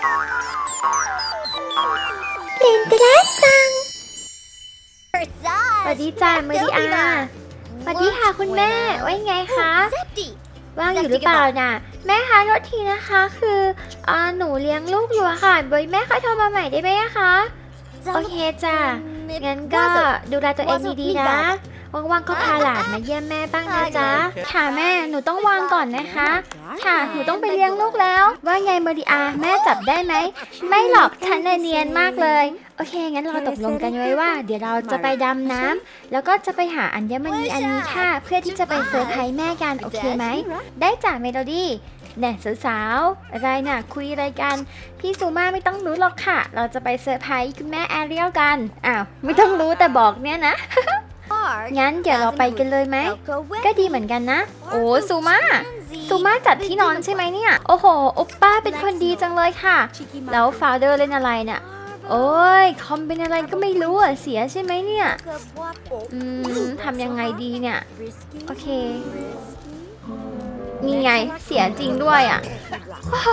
ลินตราซังสวัสดีจ้าเมดิอาสวัสดีค่ะคุณแม่ว่ายังไงคะว่างอยู่หรือเปล่าน่ะ แม่คะโทษทีนะคะ คืออ่าหนูเลี้ยงลูกอยู่อะค่ะบอยแม่คะโทรมาใหม่ได้ไหมอะคะโอเคจ้ะงั้นก็ดูแลตัวเองดีๆนะ ว่างๆก็พาหลานมาเยี่ยมแม่บ้างนะจ๊ะ ค่ะแม่ หนูต้องวางก่อนนะคะ ค่ะ หนูต้องไปเลี้ยงลูกแล้ว ว่าไงเมดิอาแม่จับได้ไหม ไม่หรอกฉันน่ะเนียนมากเลย โอเค งั้นเราตกลงกันไว้ว่า เดี๋ยวเราจะไปดำน้ำแล้วก็จะไปหาอัญมณีอันนี้ค่ะ เพื่อที่จะไปเซอร์ไพรส์แม่กันโอเคไหม ได้จ้ะเมโลดี้แน่สาวๆอะไรน่ะ คุยอะไรกัน พี่ซูมาไม่ต้องรู้หรอกค่ะ เราจะไปเซอร์ไพรส์คุณแม่แอเรียลกัน อ้าว ไม่ต้องรู้แต่บอกเนี่ยนะ งั้นเดี๋ยวเราไปกันเลยไหม ก็ดีเหมือนกันนะ โอ้ซูมาซูมาจัดที่นอนใช่ไหมเนี่ย โอ้โหโอปป้าเป็นคนดีจังเลยค่ะ แล้วฟาวเดอร์เล่นอะไรเนี่ยโอ้ยคอมเป็นอะไรก็ไม่รู้อะ เสียใช่ไหมเนี่ย อืมทำยังไงดีเนี่ย โอเค นี่ไง เสียจริงด้วยอะ โอ้โห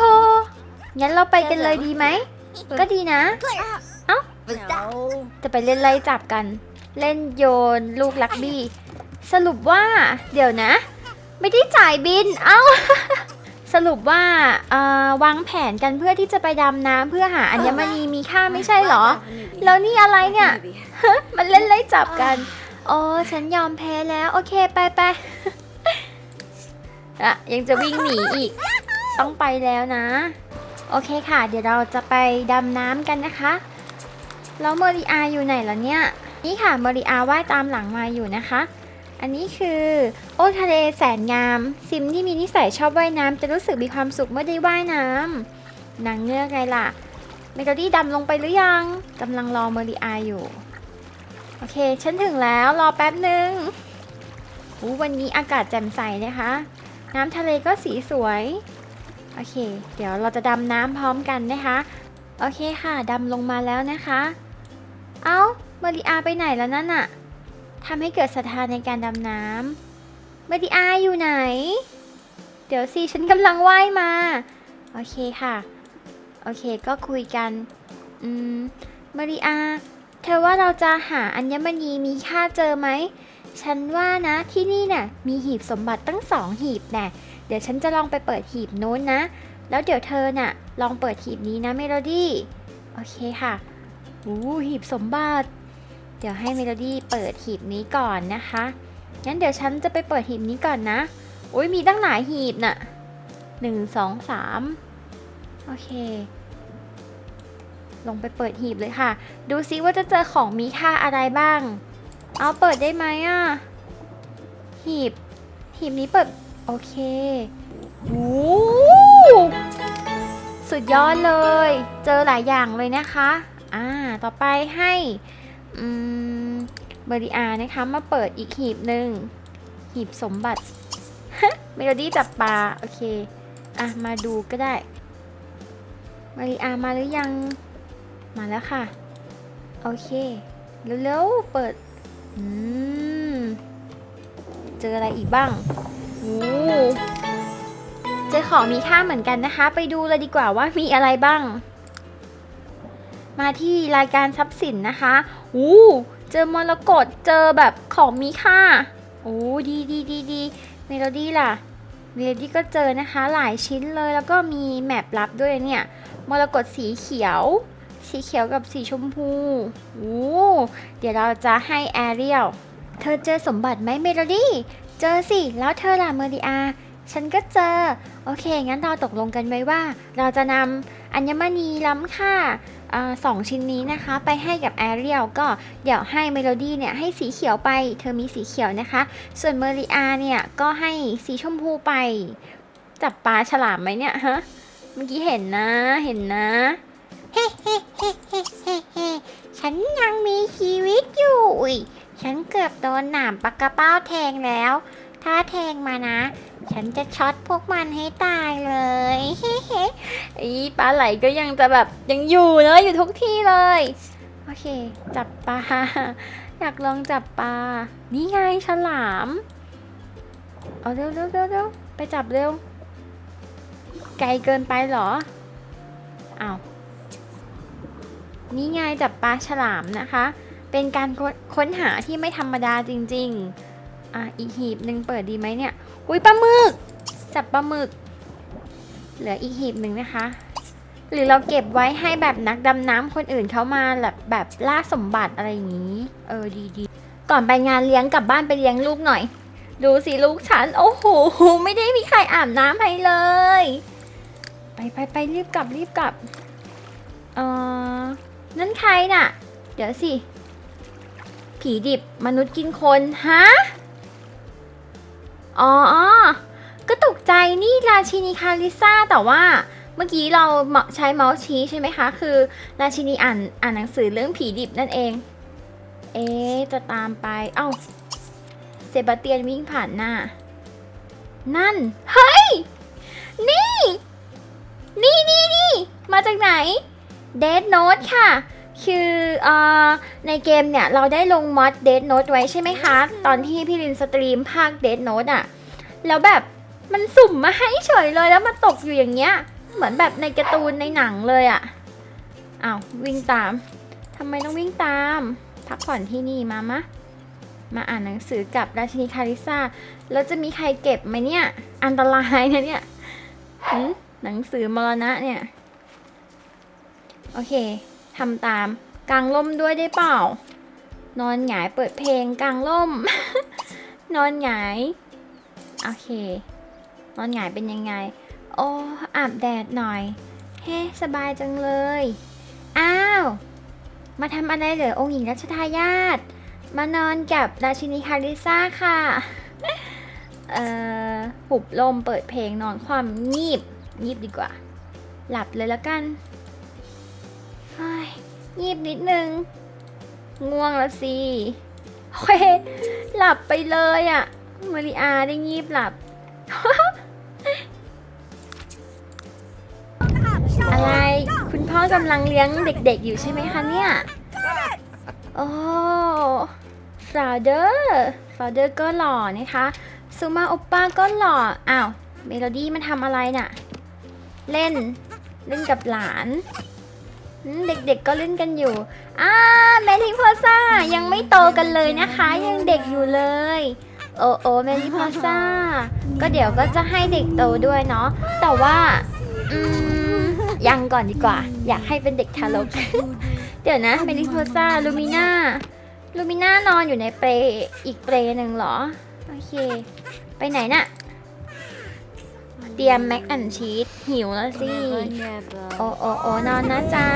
งั้นเราไปกันเลยดีไหม ก็ดีนะจะไปเล่นไล่จับกัน เล่นโยนลูกลักบี้ สรุปว่าเดี๋ยวนะ ไม่ได้จ่ายบิน เอ้า สรุปว่าเอ่อวางแผนกันเพื่อที่จะไปดำน้ำเพื่อหาอัญมณีมีค่าไม่ใช่เหรอ แล้วนี่อะไรเนี่ยมันเล่นไล่จับกันโอ้ฉันยอมแพ้แล้วโอเคไปไปอะยังจะวิ่งหนีอีก ต้องไปแล้วนะ โอเคค่ะ เดี๋ยวเราจะไปดำน้ำกันนะคะ แล้วเมอริอาอยู่ไหนล่ะเนี่ย นี่ค่ะเมอริอาว่ายตามหลังมาอยู่นะคะ อันนี้คือโอ้ทะเลแสนงาม ซิมที่มีนิสัยชอบว่ายน้ำจะรู้สึกมีความสุขเมื่อได้ว่ายน้ำนางเงือกไงล่ะเมโลดี้ดำลงไปหรือยังกำลังรอเมอริอาอยู่ โอเค ฉันถึงแล้วรอแป๊บหนึ่งวันนี้อากาศแจ่มใสนะคะ น้ำทะเลก็สีสวย โอเค เดี๋ยวเราจะดำน้ำพร้อมกันนะคะ โอเคค่ะ ดำลงมาแล้วนะคะ เอา้า มาริอาไปไหนแล้วนั่นอะทำให้เกิดศรัทธาในการดำน้ำมาริอาอยู่ไหน เดี๋ยวสิฉันกำลังว่ายมา โอเคค่ะ โอเคก็คุยกัน อืมมาริอา เธอว่าเราจะหาอัญมณีมีค่าเจอไหม ฉันว่านะที่นี่น่ะมีหีบสมบัติตั้งสองหีบแน่เดี๋ยวฉันจะลองไปเปิดหีบนู้นนะ แล้วเดี๋ยวเธอน่ะลองเปิดหีบนี้นะเมโลดี้ โอเคค่ะ อู้หีบสมบัติ เดี๋ยวให้เมโลดี้เปิดหีบนี้ก่อนนะคะ งั้นเดี๋ยวฉันจะไปเปิดหีบนี้ก่อนนะอุ้ยมีตั้งหลายหีบน่ะหนึ่งสองสามโอเค ลงไปเปิดหีบเลยค่ะ ดูซิว่าจะเจอของมีค่าอะไรบ้าง เอาเปิดได้ไหมอะ หีบ หีบนี้เปิด โอเคโอ้สุดยอดเลย เจอหลายอย่างเลยนะคะ อ่า ต่อไปให้ เบอริอานะคะ มาเปิดอีกหีบหนึ่งหีบสมบัติเมโลดี้จับปลาโอเค อะ มาดูก็ได้เบริอามาหรือยัง มาแล้วค่ะ โอเคเร็วๆเปิด อืม เจออะไรอีกบ้างโอ้เจอของมีค่าเหมือนกันนะคะ ไปดูเลยดีกว่าว่ามีอะไรบ้าง มาที่รายการทรัพย์สินนะคะโอ้เจอมรกตเจอแบบของมีค่าโอ้ดีดีดีดีเมโลดี้ล่ะเมโลดี้ก็เจอนะคะหลายชิ้นเลยแล้วก็มีแมปลับด้วยเนี่ยมรกตสีเขียว สีเขียวกับสีชมพูโอ้เดี๋ยวเราจะให้แอเรียลเธอเจอสมบัติไหมเมโลดี้เจอสิ แล้วเธอล่ะเมอริอาฉันก็เจอ โอเค งั้นเราตกลงกันไว้ว่า เราจะนำอัญมณีล้ำค่า สองชิ้นนี้นะคะ ไปให้กับแอเรียลก็เดี๋ยวให้เมโลดี้เนี่ยให้สีเขียวไป เธอมีสีเขียวนะคะ ส่วนเมริอาเนี่ยก็ให้สีชมพูไป จับปลาฉลามไหมเนี่ยฮะเมื่อกี้เห็นนะเห็นนะเฮ้เฮ้เฮ้เฮ้เฮ้เฮ้ฉันยังมีชีวิตอยู่ ฉันเกือบโดนหนามปากกระเป้าแทงแล้ว ถ้าแทงมานะ ฉันจะช็อตพวกมันให้ตายเลยเฮ้เฮ้อีปลาไหลก็ยังจะแบบยังอยู่เนอะอยู่ทุกที่เลย โอเค จับปลา อยากลองจับปลา นี่ไงฉลาม เอาเร็วเร็วเร็วเร็วไปจับเร็ว ไกลเกินไปเหรออ้าวนี่ไงจับปลาฉลามนะคะ เป็นการค้นค้นหาที่ไม่ธรรมดาจริง ๆ อะอีกหีบหนึ่งเปิดดีไหมเนี่ย อุ้ยปลาหมึก จับปลาหมึก เหลืออีกหีบหนึ่งนะคะ หรือเราเก็บไว้ให้แบบนักดำน้ำคนอื่นเขามาแบบแบบล่าสมบัติอะไรอย่างนี้ เออดีดีก่อนไปงานเลี้ยงกลับบ้านไปเลี้ยงลูกหน่อย ดูสิลูกฉัน โอ้โหไม่ได้มีใครอาบน้ำให้เลย ไปไปไปรีบกลับรีบกลับเออนั่นใครน่ะ เดี๋ยวสิ ผีดิบมนุษย์กินคน ฮะ อ๋อ ก็ตกใจนี่ราชินีคาริซ่าแต่ว่าเมื่อกี้เราใช้เมาส์ชี้ใช่ไหมคะ คือราชินีอ่านอ่านหนังสือเรื่องผีดิบนั่นเอง เอ๊จะตามไปเอ้าเซบาสเตียนวิ่งผ่านหน้า นั่น เฮ้ย นี่ นี่นี่นี่มาจากไหน เด d โน t e ค่ะ คือเอ่อในเกมเนี่ย เราได้ลงมอดเด d โน t e ไว้ใช่ไหมคะ ตอนที่พี่ลินสตรีมภาคเด d โน t e อะแล้วแบบมันสุ่มมาให้เฉยเลยแล้วมาตกอยู่อย่างเงี้ย เหมือนแบบในการ์ตูนในหนังเลยอะอ้าววิ่งตามทำไมต้องวิ่งตาม พักผ่อนที่นี่มามะมาอ่านหนังสือกับราชินีคาริซ่าแล้วจะมีใครเก็บไหมเนี่ย อันตรายนะเนี่ยหืมหนังสือมรณะเนี่ย โอเค ทำตามกางร่มด้วยได้เปล่า นอนหงายเปิดเพลงกางร่ม นอนหงายโอเค นอนหงายเป็นยังไง โอ้อาบแดดหน่อย เฮ้ สบายจังเลย อ้าว มาทำอะไรเหรอองค์หญิงรัชทายาทมานอนกับราชินีคาริซ่าค่ะ เอ่อหุบลมเปิดเพลงนอนความงีบ งีบดีกว่า หลับเลยแล้วกัน งีบนิดนึง ง่วงแล้วสิเฮ้ยหลับไปเลยอะ่ะมาริอาได้งีบหลับ อะไร คุณพ่อกำลังเลี้ยงเด็กๆอยู่ใช่ไหมคะเนี่ย โอ้ฟาเดอร์ฟาเดอร์ก็หล่อนะคะซูมาโอปป้าก็หล่อ อ้าว เมโลดี้มันทำอะไรน่ะ เล่น เล่นกับหลาน เด็กๆก็เล่นกันอยู่อ้าแมรี่พอซ่ายังไม่โตกันเลยนะคะ ยังเด็กอยู่เลย โอ้โอ้แมรี่พอซ่าก็เดี๋ยวก็จะให้เด็กโตด้วยเนาะแต่ว่าอืมยังก่อนดีกว่า อยากให้เป็นเด็กทารก เดี๋ยวนะเมลิโพซ่าลูมิน่าลูมิน่านอนอยู่ในเปรอีกเปรหนึ่งเหรอ โอเค ไปไหนน่ะ เตรียมแม็กแอนชีสหิวแล้วสิ โอโอโอนอนนะจ๊ะ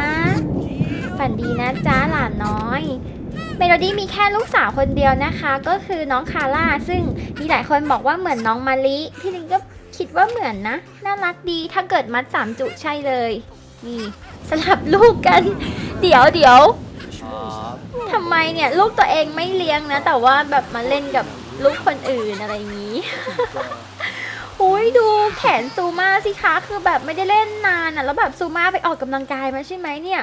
ฝันดีนะจ๊ะหลานน้อย เมโลดี้มีแค่ลูกสาวคนเดียวนะคะ ก็คือน้องคาร่า ซึ่งมีหลายคนบอกว่าเหมือนน้องมาลิพี่ลิงก็คิดว่าเหมือนนะ น่ารักดีถ้าเกิดมัดสามจุใช่เลยนี่สลับลูกกัน เดี๋ยวเดี๋ยวทำไมเนี่ยลูกตัวเองไม่เลี้ยงนะ แต่ว่าแบบมาเล่นกับลูกคนอื่นอะไรอย่างนี้ อุ้ยดูแขนซูมาสิคะคือแบบไม่ได้เล่นนานอะแล้วแบบซูมาไปออกกำลังกายมาใช่ไหมเนี่ย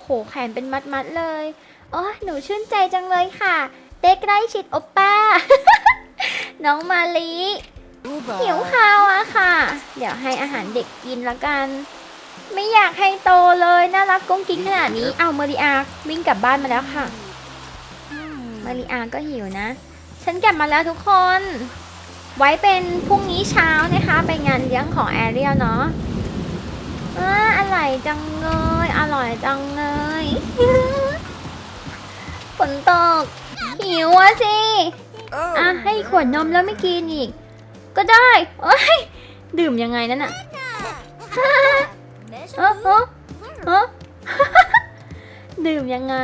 โหแขนเป็นมัดๆเลยโอ้ยหนูชื่นใจจังเลยค่ะเด็กใกล้ชิดโอปป้า น้องมาลีหิวข้าวอะค่ะ เดี๋ยวให้อาหารเด็กกินละกัน ไม่อยากให้โตเลยน่ารักกุ้งกิ้งขนาดนี้เอาเมริอาวิ่งกลับบ้านมาแล้วค่ะมาริอาก็หิวนะ ฉันกลับมาแล้วทุกคน ไว้เป็นพรุ่งนี้เช้านะคะ ไปงานเลี้ยงของแอเรียลเนาะอ่าอร่อยจังเลย อร่อยจังเลยฝนตก หิวอะสิ อะ ให้ขวดนมแล้วไม่กินอีก ก็ได้เอ้ยดื่มยังไงนั่นอะเออเออเออดื่มยังไง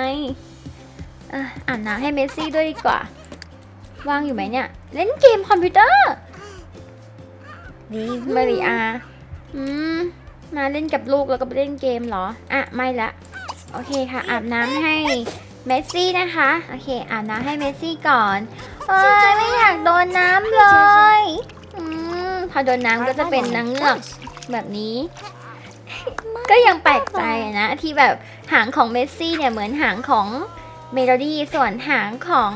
อ่ออ่านน้ำให้เมสซี่ด้วยดีกว่า ว่างอยู่ไหมเนี่ย เล่นเกมคอมพิวเตอร์นี่มาริอาอืมมาเล่นกับลูกแล้วก็ไปเล่นเกมเหรอ อะ ไม่ละ โอเคค่ะ อาบน้ำให้เมสซี่นะคะ โอเค อาบน้ำให้เมสซี่ก่อนเอ้ยไม่อยากโดนน้ำเลยอืมพอโดนน้ำก็จะเป็นนางเงือกแบบนี้ ก็ยังแปลกใจนะ ที่แบบหางของเมสซี่เนี่ยเหมือนหางของเมโลดี้ส่วนหางของ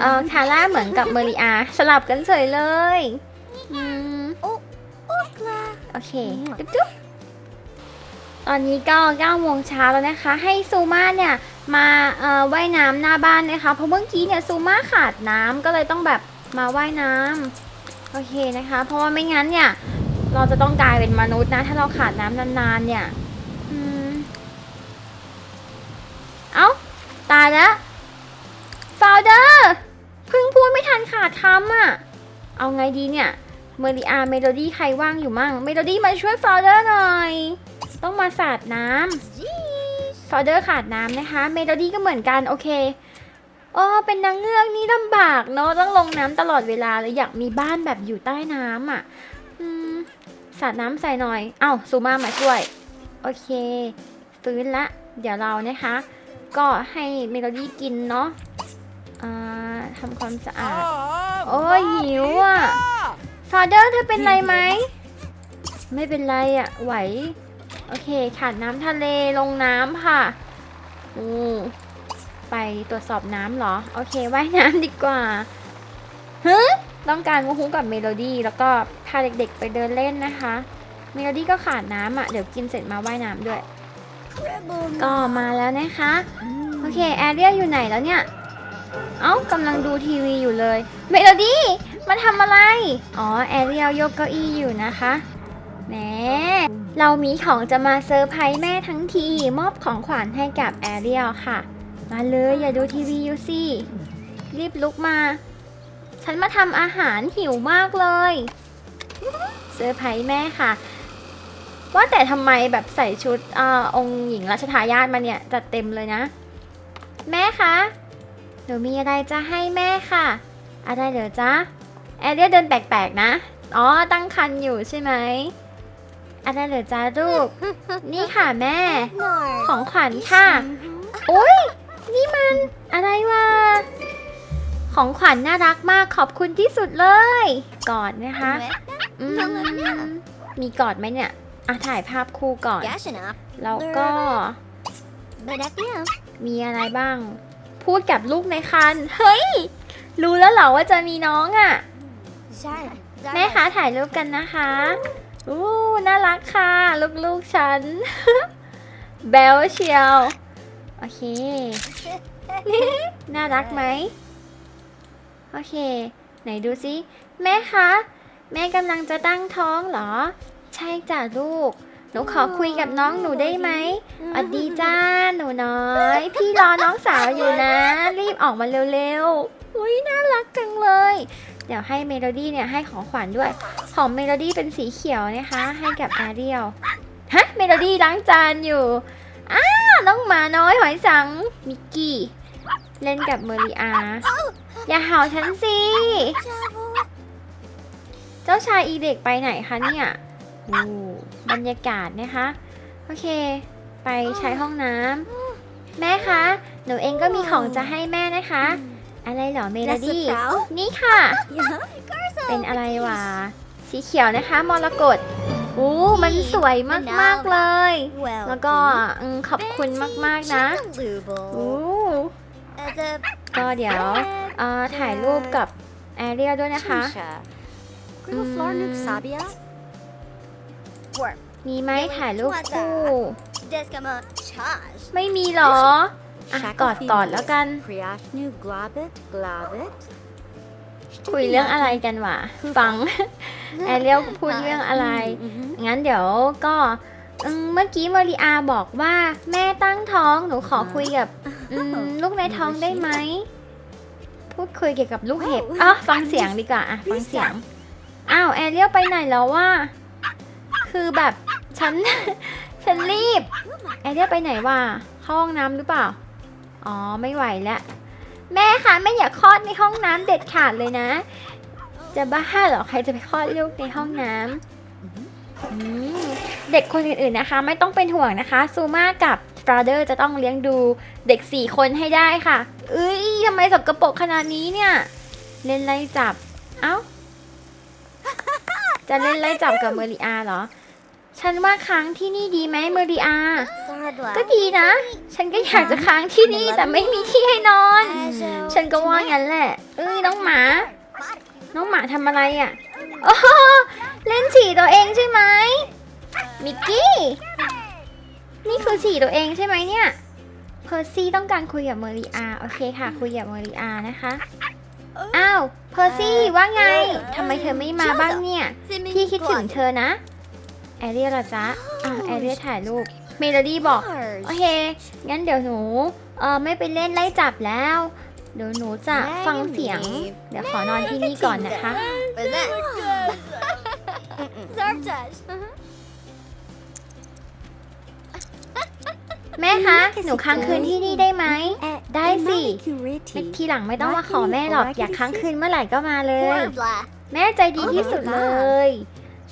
เอ่อคาร่าเหมือนกับเมริอาสลับกันเฉยเลยอืมโอเคจุ๊บจุ๊บตอนนี้ก็9โมงเช้าแล้วนะคะ ให้ซูมาเนี่ยมาเอ่อว่ายน้ำหน้าบ้านนะคะ เพราะเมื่อกี้เนี่ยซูมาขาดน้ำก็เลยต้องแบบมาว่ายน้ำโอเคนะคะ เพราะว่าไม่งั้นเนี่ย เราจะต้องกลายเป็นมนุษย์นะ ถ้าเราขาดน้ำนานๆเนี่ยอืมเอ้า ตายแล้ว ฟาวเดอร์เพิ่งพูดไม่ทันขาดคำอะเอาไงดีเนี่ยเมริอาเมโลดี้ใครว่างอยู่มั่งเมโลดี้มาช่วยฟาวเดอร์หน่อย ต้องมาสาดน้ำฟาวเดอร์ขาดน้ำนะคะเมโลดี้ก็เหมือนกันโอเคโอ้เป็นนางเงือกนี่ลำบากเนาะต้องลงน้ำตลอดเวลาเลยอยากมีบ้านแบบอยู่ใต้น้ำอะอืมสาดน้ำใส่หน่อย เอ้าซูมามาช่วย โอเค ฟื้นละ เดี๋ยวเรานะคะ ก็ให้เมโลดี้กินเนาะ อ่าทำความสะอาด โอ้ยหิวอะฟาเดอร์เธอเป็นไรไหม ไม่เป็นไรอะ ไหว โอเค ขาดน้ำทะเลลงน้ำค่ะอืมไปตรวจสอบน้ำเหรอ โอเค ว่ายน้ำดีกว่าฮึต้องการมูฮูกับเมโลดี้แล้วก็พาเด็กๆไปเดินเล่นนะคะ เมโลดี้ก็ขาดน้ำอะ เดี๋ยวกินเสร็จมาว่ายน้ำด้วย ก็มาแล้วนะคะ โอเค แอเรียอยู่ไหนแล้วเนี่ย เอ้ากำลังดูทีวีอยู่เลยเมโลดี้มาทำอะไร อ๋อ แอเรียลยกเก้าอี้อยู่นะคะแหมเรามีของจะมาเซอร์ไพรส์แม่ทั้งที มอบของขวัญให้กับแอเรียลค่ะ มาเลยอย่าดูทีวีอยู่สิรีบลุกมา ฉันมาทำอาหารหิวมากเลยเซอร์ไพรส์แม่ค่ะ ว่าแต่ทำไมแบบใส่ชุดอองค์หญิงรัชทายาทมาเนี่ย จัดเต็มเลยนะ แม่คะ หนูมีอะไรจะให้แม่ค่ะ อะไรเหรอจ๊ะแอเรียเดินแปลกๆนะ อ๋อ ตั้งคันอยู่ใช่ไหม อะไรเหรอจ๊ะลูก นี่ค่ะแม่ ของขวัญค่ะอุ้ยนี่มันอะไรวะ ของขวัญน่ารักมากขอบคุณที่สุดเลย กอดนะคะอืมมีกอดไหมเนี่ย อะถ่ายภาพคู่ก่อน แล้วก็ มีอะไรบ้าง พูดกับลูกในคัน เฮ้ย รู้แล้วเหรอว่าจะมีน้องอะ่ะแม่คะถ่ายรูปกันนะคะอู้น่ารักค่ะ ลูกๆฉัน เบลเชียว โอเค น่ารักไหม โอเค ไหนดูสิแม่คะ แม่กำลังจะตั้งท้องเหรอ ใช่จ้ะลูก หนูขอคุยกับน้องหนูได้ไหมสวัสดีจ้าหนูน้อย พี่รอน้องสาวอยู่นะ รีบออกมาเร็วๆ อุ้ยน่ารักจังเลย เดี๋ยวให้เมโลดี้เนี่ยให้ของขวัญด้วย ของเมโลดี้เป็นสีเขียวนะคะ ให้กับแอเรียล ฮะ เมโลดี้ล้างจานอยู่ อ้าวน้องหมาน้อยหอยสัง มิกกี้ เล่นกับเมอริอา อย่าเห่าฉันสิ เจ้าชายอีเด็กไปไหนคะเนี่ย อู้บรรยากาศนะคะ โอเค ไปใช้ห้องน้ำแม่คะ หนูเองก็มีของจะให้แม่นะคะ อะไรเหรอเมโลดี้ นี่ค่ะ เป็นอะไรวะ สีเขียวนะคะ มรกตอู้มันสวยมาก ๆ เลย แล้วก็อืมขอบคุณมาก ๆ นะอู้ก็เดี๋ยวเอ่อถ่ายรูปกับแอเรียลด้วยนะคะ มีไหมถ่ายรูปคู่ไม่มีเหรอ อะ กอดกอดแล้วกันคุยเรื่องอะไรกันวะ ฟัง แอเรียลพูดเรื่องอะไร งั้นเดี๋ยวก็อืมเมื่อกี้มาริอาบอกว่า แม่ตั้งท้องหนูขอคุยกับอืมลูกในท้องได้ไหม พูดคุยเกี่ยวกับลูกเห็บอะฟังเสียงดีกว่าอะฟังเสียง อ้าวแอเรียลไปไหนแล้วว่า คือแบบฉัน ฉันรีบแอเรียไปไหนวะเข้าห้องน้ำหรือเปล่า อ๋อไม่ไหวแล้วแม่คะแม่อย่าคลอดในห้องน้ำเด็ดขาดเลยนะ จะบ้าเหรอใครจะไปคลอดลูกในห้องน้ำเด็กคนอื่นๆนะคะ ไม่ต้องเป็นห่วงนะคะซูมากับฟราเดอร์จะต้องเลี้ยงดูเด็กสี่คนให้ได้ค่ะเอ้ยทำไมสกปรกขนาดนี้เนี่ย เล่นไล่จับ เอ้า จะเล่นไล่จับกับเมริอาเหรอ ฉันว่าค้างที่นี่ดีไหมเมอริอา ก็ดีนะ ฉันก็อยากจะค้างที่นี่แต่ไม่มีที่ให้นอน ฉันก็ว่างั้นแหละ เอ้ยน้องหมา น้องหมาทำอะไรอะ่ะ โอ้โหเล่นฉี่ตัวเองใช่ไหมมิกกี้คือฉี่ตัวเองใช่ไหมเนี่ย เพอร์ซี่ต้องการคุยกับเมอริอา โอเคค่ะ คุยกับเมอริอานะคะ อ้าว เพอร์ซี่ว่าไง ทำไมเธอไม่มาบ้างเนี่ย พี่คิดถึงเธอนะ แอเรียลเหรอจ๊ะอะแอเรียถ่ายรูปเมโลดี้บอก โอเค งั้นเดี๋ยวหนู เออไม่ไปเล่นไล่จับแล้ว เดี๋ยวหนูจะฟังเสียง เดี๋ยวขอนอนที่นี่ก่อนนะคะ แม่คะ หนูค้างคืนที่นี่ได้ไหม ได้สิทีหลังไม่ต้องมาขอแม่หรอก อยากค้างคืนเมื่อไหร่ก็มาเลย แม่ใจดีที่สุดเลย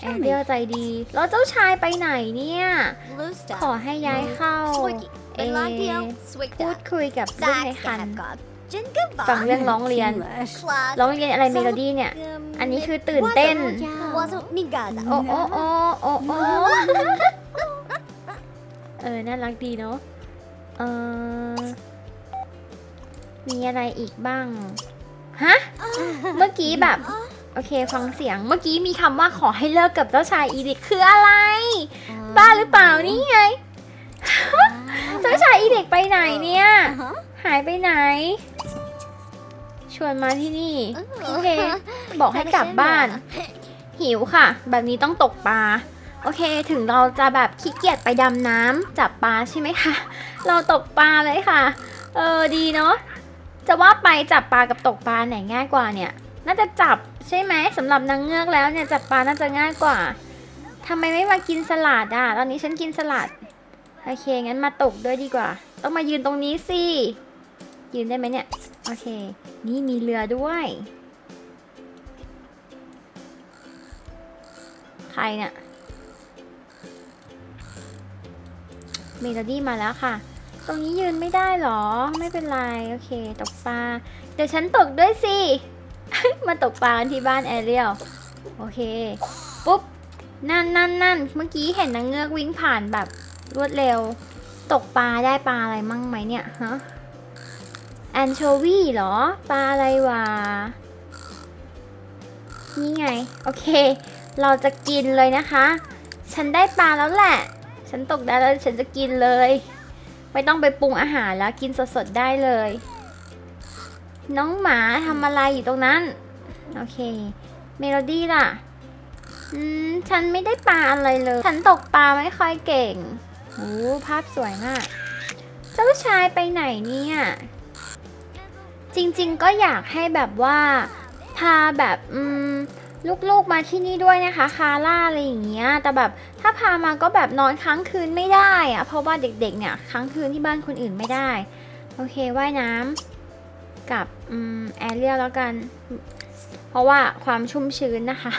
แอเรียลใจดี แล้วเจ้าชายไปไหนเนี่ย ขอให้ย้ายเข้าเอพูดคุยกับลูกในคันฟังเรื่องร้องเรียน ร้องเรียนอะไรเมโลดี้เนี่ย อันนี้คือตื่นเต้น โอ้โอ้โอ้โอ้โอ้เออ น่ารักดีเนาะ เออ มีอะไรอีกบ้าง ฮะ เมื่อกี้แบบ โอเคฟังเสียงเมื่อกี้มีคำว่าขอให้เลิกกับเจ้าชายอีดิกคืออะไร บ้าหรือเปล่านี่ไง เจ้าชายอีเด็กไปไหนเนี่ย หายไปไหน ชวนมาที่นี่ โอเค บอกให้กลับบ้าน หิวค่ะ แบบนี้ต้องตกปลา โอเคถึงเราจะแบบขี้เกียจไปดำน้ำจับปลาใช่ไหมคะ เราตกปลาเลยค่ะ เออดีเนาะ จะว่าไปจับปลากับตกปลาไหนง่ายกว่าเนี่ย น่าจะจับ ใช่ไหมสำหรับนางเงือกแล้วเนี่ยจับปลาน่าจะง่ายกว่าทำไมไม่มากินสลัดอะ ตอนนี้ฉันกินสลัด โอเค งั้นมาตกด้วยดีกว่า ต้องมายืนตรงนี้สิ ยืนได้ไหมเนี่ย โอเค นี่มีเรือด้วย ใครเนี่ยเมโลดี้มาแล้วค่ะ ตรงนี้ยืนไม่ได้หรอ ไม่เป็นไร โอเค ตกปลา เดี๋ยวฉันตกด้วยสิ มาตกปลากันที่บ้านแอเรียลโอเค ปุ๊บ นั่นนั่นนั่นเมื่อกี้เห็นนางเงือกวิ่งผ่านแบบรวดเร็ว ตกปลาได้ปลาอะไรมั่งไหมเนี่ยฮะแอนโชวีเหรอ ปลาอะไรวะ นี่ไง โอเค เราจะกินเลยนะคะ ฉันได้ปลาแล้วแหละ ฉันตกได้แล้วฉันจะกินเลย ไม่ต้องไปปรุงอาหารแล้วกินสดๆได้เลย น้องหมาทำอะไรอยู่ตรงนั้น โอเค เมโลดี้ล่ะ อืม ฉันไม่ได้ปลาอะไรเลย ฉันตกปลาไม่ค่อยเก่งโอ้ภาพสวยมาก เจ้าชายไปไหนเนี่ย จริงๆก็อยากให้แบบว่า พาแบบอืมลูกๆมาที่นี่ด้วยนะคะ คาร่าอะไรอย่างเงี้ย แต่แบบถ้าพามาก็แบบนอนค้างคืนไม่ได้อะเพราะว่าเด็กๆเนี่ยค้างคืนที่บ้านคนอื่นไม่ได้ โอเคว่ายน้ำ กับอแอเรียแล้วกัน เพราะว่าความชุ่มชื้นนะคะ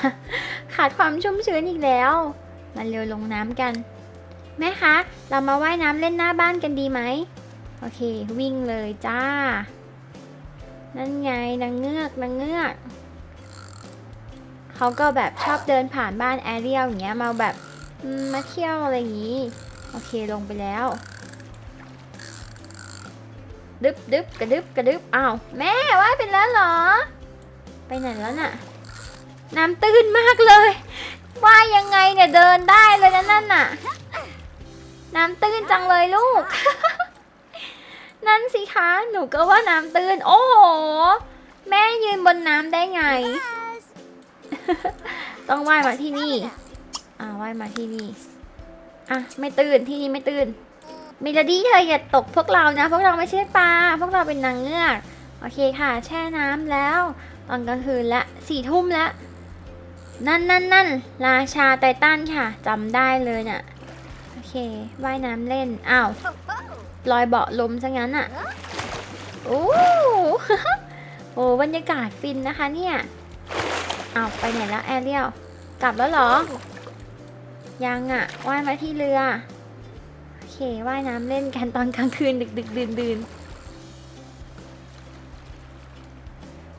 ขาดความชุ่มชื้นอีกแล้วมาเร็วลงน้ำกัน แม่คะ เรามาว่ายน้ำเล่นหน้าบ้านกันดีไหม โอเค วิ่งเลยจ้า นั่นไงนางเงือกนางเงือกเขาก็แบบชอบเดินผ่านบ้านแอเรียลอย่างเงี้ยมาแบบมาเที่ยวอะไรอย่างงี้ โอเคลงไปแล้ว ดึบดึบกระดึบกระดึบอ้าวแม่ว่ายไปแล้วเหรอ ไปไหนแล้วน่ะ น้ำตื้นมากเลยว่ายยังไงเนี่ยเดินได้เลยนะนั่นน่ะ น้ำตื้นจังเลยลูก นั่นสิคะหนูก็ว่าน้ำตื้น โอ้โหแม่ยืนบนน้ำได้ไง ต้องว่ายมาที่นี่ อ่าว่ายมาที่นี่ อะไม่ตื่นที่นี่ไม่ตื่น มิลดี้เธออย่าตกพวกเรานะ พวกเราไม่ใช่ปลา พวกเราเป็นนางเงือก โอเคค่ะ แช่น้ำแล้ว ตอนกลางคืนละสี่ทุ่มแล้วนั่นนั่นนั่นราชาไททันค่ะจำได้เลยน่ะ โอเค ว่ายน้ำเล่น อ้าวลอยเบาะลมซะงั้นอะ โอ้โหบรรยากาศฟินนะคะเนี่ยเอาไปไหนแล้วแอเรียลกลับแล้วเหรอ ยังอะว่ายมาที่เรือ เคว่ายน้ำเล่นกันตอนกลางคืนดึกดึกดื่นดื่น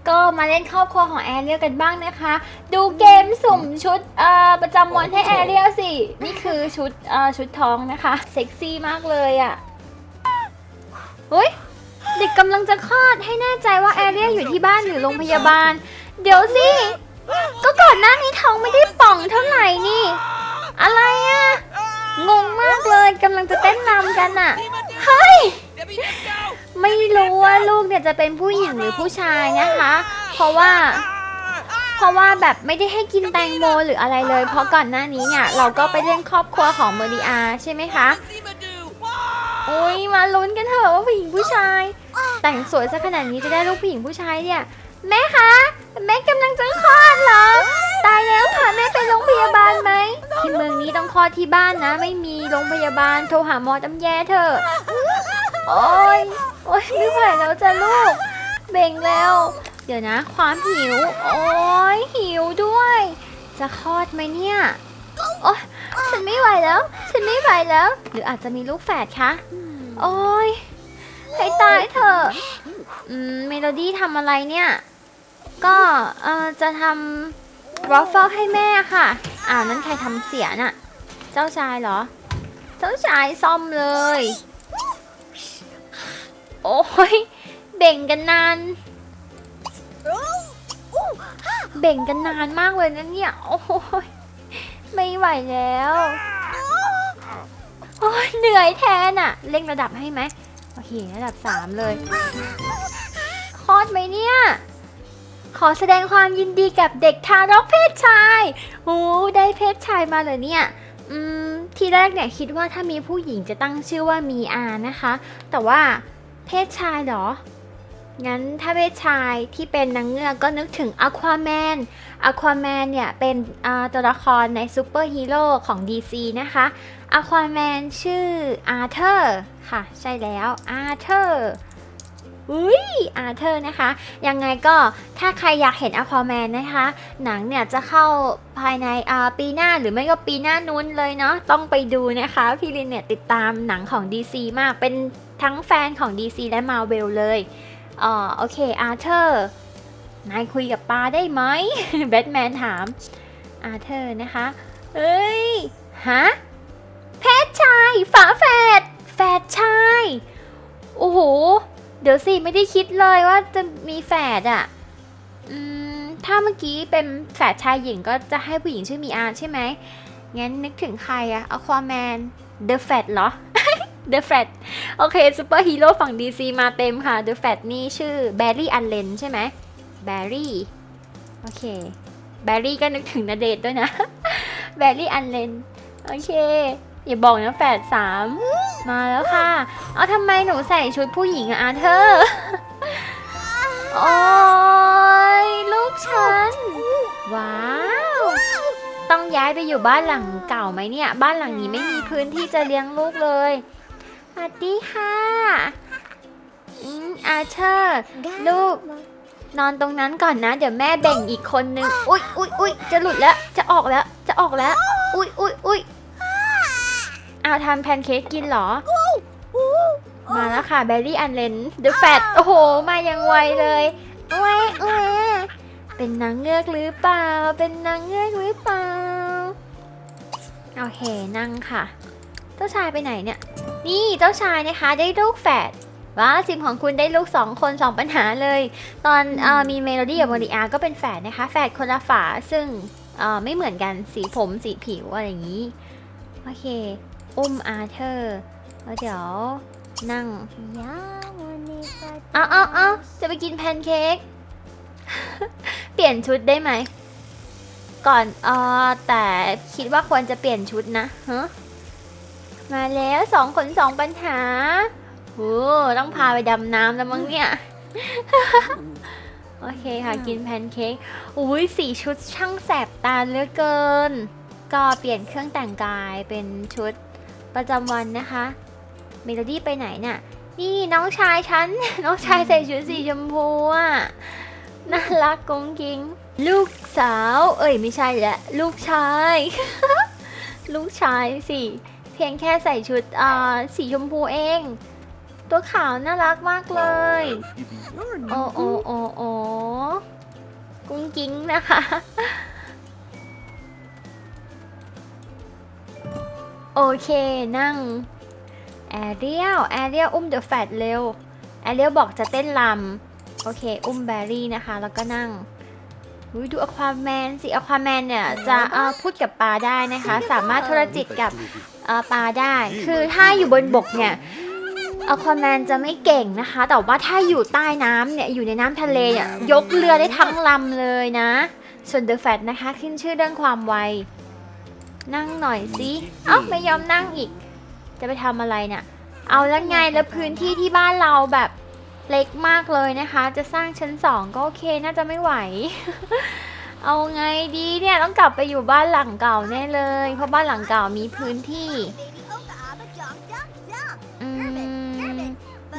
ก็มาเล่นครอบครัวของแอเรียลกันบ้างนะคะ ดูเกมสุ่มชุดเอ่อประจำวันให้แอเรียลสิ นี่คือชุดเอ่อชุดท้องนะคะ เซ็กซี่มากเลยอะเฮ้ยเด็กกำลังจะคลอดให้แน่ใจว่าแอเรียลอยู่ที่บ้านหรือโรงพยาบาล เดี๋ยวสิ ก็ก่อนหน้านี้ท้องไม่ได้ป่องเท่าไหร่นี่ อะไรอะ งงมากเลยกำลังจะเต้นรำกันอะเฮ้ย ไม่รู้ว่าลูกเนี่ยจะเป็นผู้หญิงหรือผู้ชายนะคะ เพราะว่าเพราะว่าแบบไม่ได้ให้กินแตงโมหรืออะไรเลย เพราะก่อนหน้านี้เนี่ยเราก็ไปเล่นครอบครัวของเมอริอาใช่ไหมคะอุ้ยมาลุ้นกันเถอะว่าผู้หญิงผู้ชาย แต่งสวยซะขนาดนี้จะได้ลูกผู้หญิงผู้ชายเนี่ยแม่คะแม่กำลังจะคลอดเหรอ ตายแล้วค่ะแม่ไปโรงพยาบาลไหมที่เมืองนี้ต้องคลอดที่บ้านนะ ไม่มีโรงพยาบาลโทรหาหมอตำแยเถอะโอ้ยโอ้ยไม่ไหวแล้วจ้ะลูก เบ่งแล้ว เดี๋ยวนะ ความหิว โอ้ยหิวด้วย จะคลอดไหมเนี่ยโอ้ฉันไม่ไหวแล้ว ฉันไม่ไหวแล้ว หรืออาจจะมีลูกแฝดคะโอ้ยให้ตายเถอะอืมเมโลดี้ทำอะไรเนี่ย ก็เออจะทำ วอฟเฟิลให้แม่ค่ะ อ้าวนั้นใครทำเสียน่ะ เจ้าชายเหรอ เจ้าชายซ่อมเลย โอ้ยเบ่งกันนาน เบ่งกันนานมากเลยนะเนี่ย โอ้ยไม่ไหวแล้ว โอ้ยเหนื่อยแทนอะเร่งระดับให้ไหมโอเคระดับสามเลย คลอดไหมเนี่ย ขอแสดงความยินดีกับเด็กทารกเพศชายโอ้ได้เพศชายมาเลยเนี่ย อืม ทีแรกเนี่ยคิดว่าถ้ามีผู้หญิงจะตั้งชื่อว่ามีอานะคะ แต่ว่าเพศชายเหรอ งั้นถ้าเพศชายที่เป็นนางเงือกก็นึกถึงอควาแมนอควาแมนเนี่ยเป็นตัวละครในซูเปอร์ฮีโร่ของ DC นะคะอควาแมนชื่ออาร์เธอร์ค่ะ ใช่แล้วอาร์เธอร์ อุ้ยอาร์เธอร์นะคะ ยังไงก็ถ้าใครอยากเห็นอควาแมนนะคะ หนังเนี่ยจะเข้าภายในปีหน้าหรือไม่ก็ปีหน้านู้นเลยเนาะต้องไปดูนะคะ พี่ลินเนี่ยติดตามหนังของ DC มากเป็นทั้งแฟนของ DC และ Marvel เลยอ่าโอเคอาร์เธอร์นายคุยกับปาได้ไหมแบทแมนถามอาเธอร์นะคะเอ้ยฮะเพศชายฝาแฝดแฝดชาย โอ้โห เดี๋ยวสิไม่ได้คิดเลยว่าจะมีแฝดอะ่ะอืมถ้าเมื่อกี้เป็นแฝดชายหญิงก็จะให้ผู้หญิงชื่อมีอาใช่ไหมงั้นนึกถึงใครอะอควาแมนเดอะแฟดเหรอเดอะแฟดโอเคซูเปอร์ฮีโร่ฝั่ง DC มาเต็มค่ะเดอะแฟดนี่ชื่อแบร์รี่อันเลนใช่ไหมแบร์รี่โอเคแบร์รี่ก็นึกถึงนาเดทด้วยนะแบร์รี่อันเลนโอเค อย่าบอกนะแฝดสามมาแล้วค่ะ เอาทำไมหนูใส่ชุดผู้หญิงอะอาเธอร์โอ้ยลูกฉัน ว้าว ต้องย้ายไปอยู่บ้านหลังเก่าไหมเนี่ย บ้านหลังนี้ไม่มีพื้นที่จะเลี้ยงลูกเลยสวัสดีค่ะอืมอาเธอร์ลูก นอนตรงนั้นก่อนนะ เดี๋ยวแม่แบ่งอีกคนนึง อุ๊ยอุ๊ยอุ๊ยจะหลุดแล้ว จะออกแล้ว จะออกแล้ว อุ๊ยอุ๊ยอุ๊ยเอาทำแพนเค้กกินเหรอ มาแล้วค่ะแบร์รี่อันเลนเดอะแฟตโอ้โห มายังไวเลยเว้ยเว้ยเป็นนางเงือกหรือเปล่า เป็นนางเงือกหรือเปล่า โอเคนั่งค่ะ เจ้าชายไปไหนเนี่ย นี่เจ้าชายนะคะได้ลูกแฝดว้าวซิมของคุณได้ลูก 2 คน 2 ปัญหาเลย ตอนเออมีเมโลดี้กับโมดิอาก็เป็นแฝดนะคะ แฝดคนละฝาซึ่งเออไม่เหมือนกันสีผมสีผิวอะไรอย่างนี้ โอเค อุ้มอาเธอร์แล้วเดี๋ยวนั่งเอาเอาเอาจะไปกินแพนเค้ก เปลี่ยนชุดได้ไหม ก่อนเออแต่คิดว่าควรจะเปลี่ยนชุดนะฮะมาแล้วสองคนสองปัญหาโอ้ต้องพาไปดำน้ำแล้วมั้งเนี่ย โอเคค่ะกินแพนเค้กอุ้ยสีชุดช่างแสบตาเหลือเกิน ก็เปลี่ยนเครื่องแต่งกายเป็นชุด ประจำวันนะคะ เมโลดี้ไปไหนน่ะ นี่น้องชายฉัน น้องชายใส่ชุดสีชมพูอะ น่ารักกุ้งกิ้งลูกสาว เอ้ยไม่ใช่แหละ ลูกชาย ลูกชายสิ เพียงแค่ใส่ชุดอ่าสีชมพูเอง ตัวขาวน่ารักมากเลย โอ้โอ้โอ้โอ้กุ้งกิ้งนะคะ โอเคนั่งแอเรียลแอเรียลอุ้มเดอะแฟตเร็วแอเรียลบอกจะเต้นลำโอเค อุ้มแบรี่นะคะ แล้วก็นั่งอุ๊ยดูอควาแมนสิอควาแมนเนี่ยจะเอ่อพูดกับปลาได้นะคะ สามารถโทรจิตกับเอ่อปลาได้ คือถ้าอยู่บนบกเนี่ยอควาแมนจะไม่เก่งนะคะ แต่ว่าถ้าอยู่ใต้น้ำเนี่ยอยู่ในน้ำทะเลเนี่ยยกเรือได้ทั้งลำเลยนะ ส่วนเดอะแฟตนะคะขึ้นชื่อเรื่องความไว นั่งหน่อยสิเอ้าไม่ยอมนั่งอีก จะไปทำอะไรเนี่ย เอาแล้วไงแล้วพื้นที่ที่บ้านเราแบบเล็กมากเลยนะคะ จะสร้างชั้นสองก็โอเคน่าจะไม่ไหว เอาไงดีเนี่ยต้องกลับไปอยู่บ้านหลังเก่าแน่เลย เพราะบ้านหลังเก่ามีพื้นที่อืม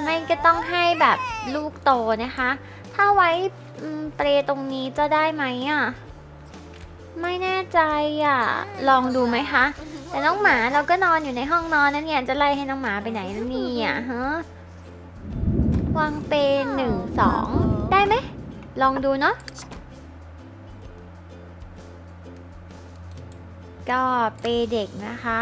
ไม่ก็ต้องให้แบบลูกโตนะคะ ถ้าไว้อืมเปรตรงนี้จะได้ไหมอะ ไม่แน่ใจอะ ลองดูไหมคะ แต่น้องหมาเราก็นอนอยู่ในห้องนอนนั่นเนี่ยจะไล่ให้น้องหมาไปไหนแล้วเนี่ยฮะวางเปรย์หนึ่งสองได้ไหม ลองดูเนาะก็เปเด็กนะคะ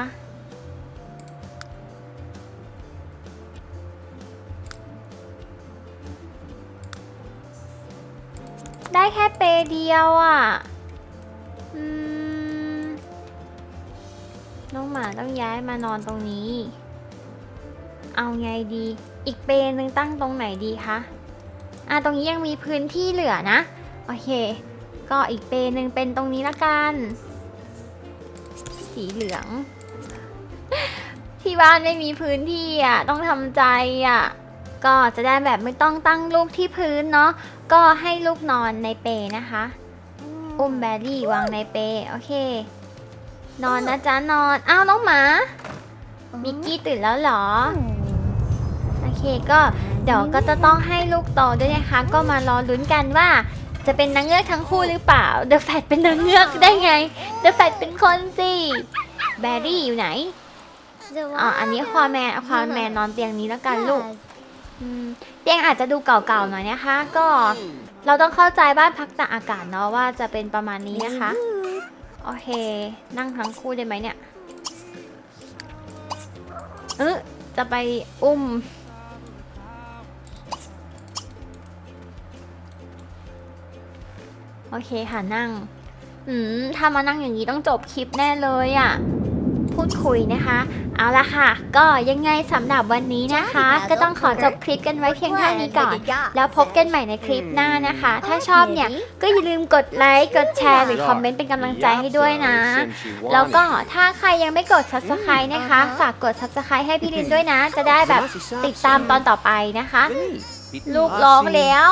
ได้แค่เปเดียวอะ น้องหมาต้องย้ายมานอนตรงนี้ เอาไงดี อีกเปรย์หนึ่งตั้งตรงไหนดีคะ อะตรงนี้ยังมีพื้นที่เหลือนะ โอเค ก็อีกเปรย์หนึ่งเป็นตรงนี้ละกัน สีเหลือง ที่บ้านไม่มีพื้นที่อะ ต้องทำใจอะ ก็จะได้แบบไม่ต้องตั้งลูกที่พื้นเนาะ ก็ให้ลูกนอนในเปรย์นะคะ อุ้มแบรี่วางในเปรย์โอเค นอนนะจ๊ะนอน อ้าวน้องหมา มิกกี้ตื่นแล้วเหรอ โอเคก็เดี๋ยวก็จะต้องให้ลูกโตด้วยนะคะ ก็มารอลุ้นกันว่าจะเป็นนางเงือกทั้งคู่หรือเปล่า เดอะแฟตเป็นนางเงือกได้ไง เดอะแฟตเป็นคนสิแบรี่อยู่ไหนอ๋ออันนี้ความแมนความแมนนอนเตียงนี้แล้วกันลูกอืมเตียงอาจจะดูเก่าๆหน่อยนะคะ ก็ เราต้องเข้าใจบ้านพักตากอากาศเนาะว่าจะเป็นประมาณนี้นะคะ โอเค นั่งทั้งคู่ได้ไหมเนี่ย เออจะไปอุ้ม โอเคค่ะนั่ง อืม ถ้ามานั่งอย่างนี้ต้องจบคลิปแน่เลยอะ่ะ พูดคุยนะคะ เอาละค่ะ ก็ยังไงสำหรับวันนี้นะคะ ก็ต้องขอจบคลิปกันไว้เพียงเท่านี้ก่อน แล้วพบกันใหม่ในคลิปหน้านะคะ ถ้าชอบเนี่ยก็อย่าลืมกดไลค์กดแชร์หรือคอมเมนต์เป็นกำลังใจให้ด้วยนะ แล้วก็ถ้าใครยังไม่กด subscribe นะคะ ฝากกด subscribe ให้พี่ลินด้วยนะ จะได้แบบติดตามตอนต่อไปนะคะ ลูกร้องแล้ว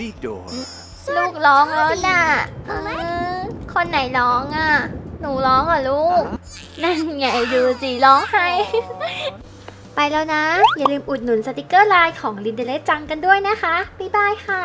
Vidor. ลูกร้องแล้วน่ะเออคนไหนร้องอะ หนูร้องเหรอลูก นั่นไงดูสิร้องไห้ ไปแล้วนะ อย่าลืมอุดหนุนสติกเกอร์ไลน์ของลินเดเลจังกันด้วยนะคะ บ๊ายบายค่ะ